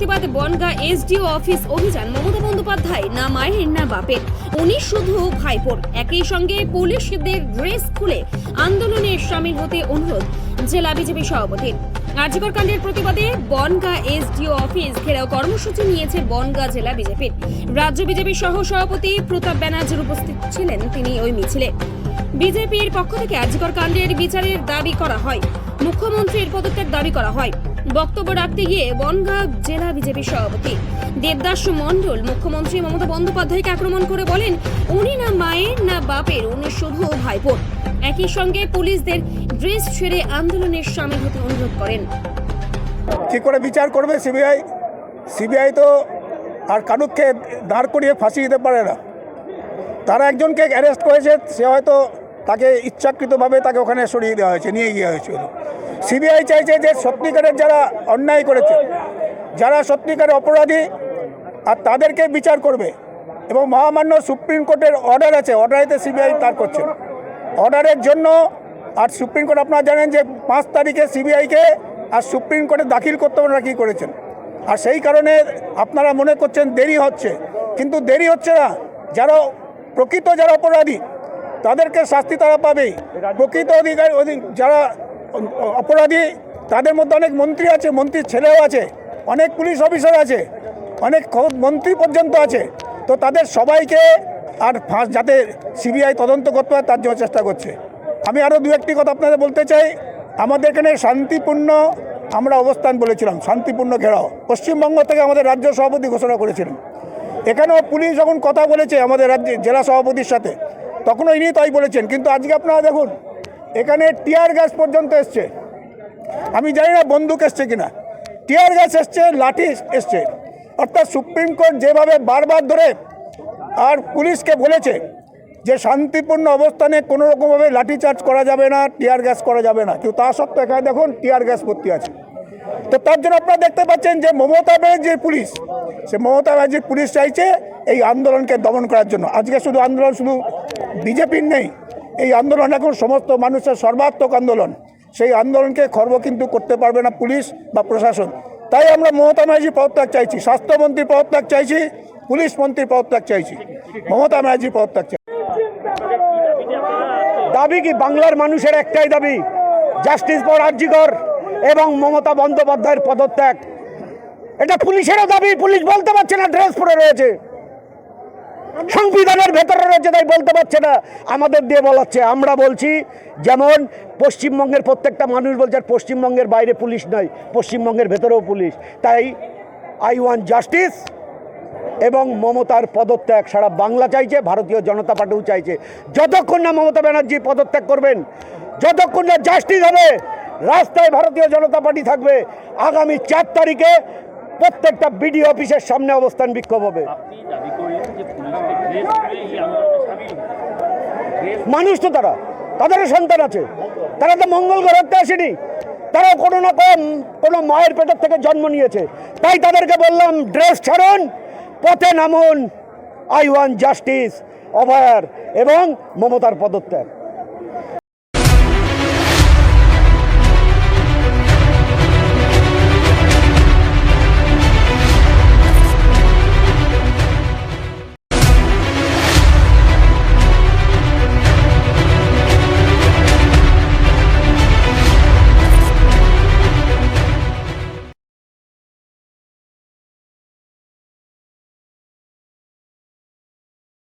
প্রতিবাদ Bongaon SDO office অভিযান, মমতা বন্দ্যোপাধ্যায়, না মায়ের, না বাপের। উনি শুধু ভাইপোর। একই সঙ্গে পুলিশদের ড্রেস খুলে আন্দোলনে সামিল হতে অনুরোধ জেলা বিজেপি সভাপতির কার্যকর কাণ্ডের প্রতিবাদে বনগা এসডিও অফিস ঘেরাও কর্মসূচি নিয়েছে বনগা জেলা বিজেপির রাজ্য বিজেপি সহ সভাপতি প্রতাপ ব্যানার্জির উপস্থিত ছিলেন তিনি ওই মিছিলে। বিজেপির পক্ষ থেকে আর্যকর কাণ্ডের বিচারের দাবি করা হয়। মুখ্যমন্ত্রীর পদত্যাগ দাবি করা হয়। বক্তব্য রাখতে গিয়ে বনগাঁ জেলা বিজেপি সভাপতি দেবদাস মণ্ডল মুখ্যমন্ত্রী মমতা বন্দ্যোপাধ্যায়কে আক্রমণ করে বলেন, উনি না মায়ের না বাপের, উনি শুধু ভাইপোর। একই সঙ্গে পুলিশদের ড্রেস ছেড়ে আন্দোলনের সামিল হতে অনুরোধ করেন। কি করে বিচার করবে সিবিআই? সিবিআই তো আর কানুককে দাঁড় করিয়ে ফাঁসিয়ে দিতে পারে না। তারা একজনকে অ্যারেস্ট করেছে, সে হয়তো তাকে ইচ্ছাকৃতভাবে তাকে ওখানে সরিয়ে দেওয়া হয়েছে, নিয়ে গিয়ে হয়েছিল। সিবিআই চাইছে যে সত্যিকারের যারা অন্যায় করেছে, যারা সত্যিকারের অপরাধী, আর তাদেরকে বিচার করবে। এবং মহামান্য সুপ্রিম কোর্টের অর্ডার আছে অর্ডারেতে সিবিআই তার করছে। অর্ডারের জন্য, আর সুপ্রিম কোর্ট আপনারা জানেন যে পাঁচ তারিখে সিবিআইকে আর সুপ্রিম কোর্টে দাখিল করতে ওনারা কী করেছেন? আর সেই কারণে আপনারা মনে করছেন দেরি হচ্ছে। কিন্তু দেরি হচ্ছে না। যারা প্রকৃত যারা অপরাধী, তাদেরকে শাস্তি তারা পাবেই। প্রকৃত অধিকার অধি- যারা অপরাধী, তাদের মধ্যে অনেক মন্ত্রী আছে, মন্ত্রীর ছেলেও আছে, অনেক পুলিশ অফিসার আছে, অনেক মন্ত্রী পর্যন্ত আছে। তো তাদের সবাইকে আর ফাঁস যাতে সিবিআই তদন্ত করতে হয় তার জন্য চেষ্টা করছে। আমি আরও দু একটি কথা আপনাদের বলতে চাই। আমাদের এখানে শান্তিপূর্ণ আমরা অবস্থান বলেছিলাম, শান্তিপূর্ণ ঘেরাও। পশ্চিমবঙ্গ থেকে আমাদের রাজ্য সভাপতি ঘোষণা করেছিলেন। এখানেও পুলিশ যখন কথা বলেছে আমাদের রাজ্যে জেলা সভাপতির সাথে, তখনও ইনি তাই বলেছেন। কিন্তু আজকে আপনারা দেখুন এখানে টিয়ার গ্যাস পর্যন্ত এসছে। আমি জানি না বন্দুক এসছে কিনা। টিয়ার গ্যাস এসছে, লাঠি এসছে। অর্থাৎ সুপ্রিম কোর্ট যেভাবে বারবার ধরে আর পুলিশকে বলেছে যে শান্তিপূর্ণ অবস্থানে কোনো রকমভাবে লাঠিচার্জ করা যাবে না, টিয়ার গ্যাস করা যাবে না। কিন্তু তা সত্ত্বেও এখানে দেখুন, টিয়ার গ্যাস ভর্তি আছে। তো তার জন্য আপনারা দেখতে পাচ্ছেন যে মমতা ব্যানার্জির পুলিশ, সে মমতা ব্যানার্জির পুলিশ চাইছে এই আন্দোলনকে দমন করার জন্য। আজকে শুধু আন্দোলন, শুধু বিজেপির নেই এই আন্দোলন এখন সমস্ত মানুষের সর্বাত্মক আন্দোলন। সেই আন্দোলনকে খর্ব কিন্তু করতে পারবে না পুলিশ বা প্রশাসন। তাই আমরা মমতা ব্যানার্জির পদত্যাগ চাইছি স্বাস্থ্যমন্ত্রী পদত্যাগ চাইছি, পুলিশ মন্ত্রীর পদত্যাগ চাইছি। মমতা ব্যানার্জির পদত্যাগ চাইছি দাবি কি বাংলার মানুষের একটাই দাবি? জাস্টিস ফর আর্জিকর এবং মমতা বন্দ্যোপাধ্যায়ের পদত্যাগ। এটা পুলিশেরও দাবি, পুলিশ বলতে পারছে না, ড্রেস পরে রয়েছে। সংবিধানের ভেতরে রয়েছে তাই বলতে পারছে না। আমাদের দিয়ে বলাচ্ছে, আমরা বলছি, যেমন পশ্চিমবঙ্গের প্রত্যেকটা মানুষ বলছে, আর পশ্চিমবঙ্গের বাইরে পুলিশ নয়, পশ্চিমবঙ্গের ভেতরেও পুলিশ। তাই আই ওয়ান জাস্টিস এবং মমতার পদত্যাগ সারা বাংলা চাইছে, ভারতীয় জনতা পার্টিও চাইছে। যতক্ষণ না মমতা ব্যানার্জি পদত্যাগ করবেন, যতক্ষণ না জাস্টিস হবে, রাস্তায় ভারতীয় জনতা পার্টি থাকবে, আগামী চার তারিখে প্রত্যেকটা বিডিও অফিসের সামনে অবস্থান বিক্ষোভ হবে। মানুষ তো তারা তাদেরও সন্তান আছে। তারা তো মঙ্গল গ্রহতে আসেনি। তারা কোনো না কম কোনো মায়ের পেটের থেকে জন্ম নিয়েছে। তাই তাদেরকে বললাম, ড্রেস ছাড়ুন, পথে নামুন। আই ওয়ান জাস্টিস, অভয়ার এবং মমতার পদত্যাগ।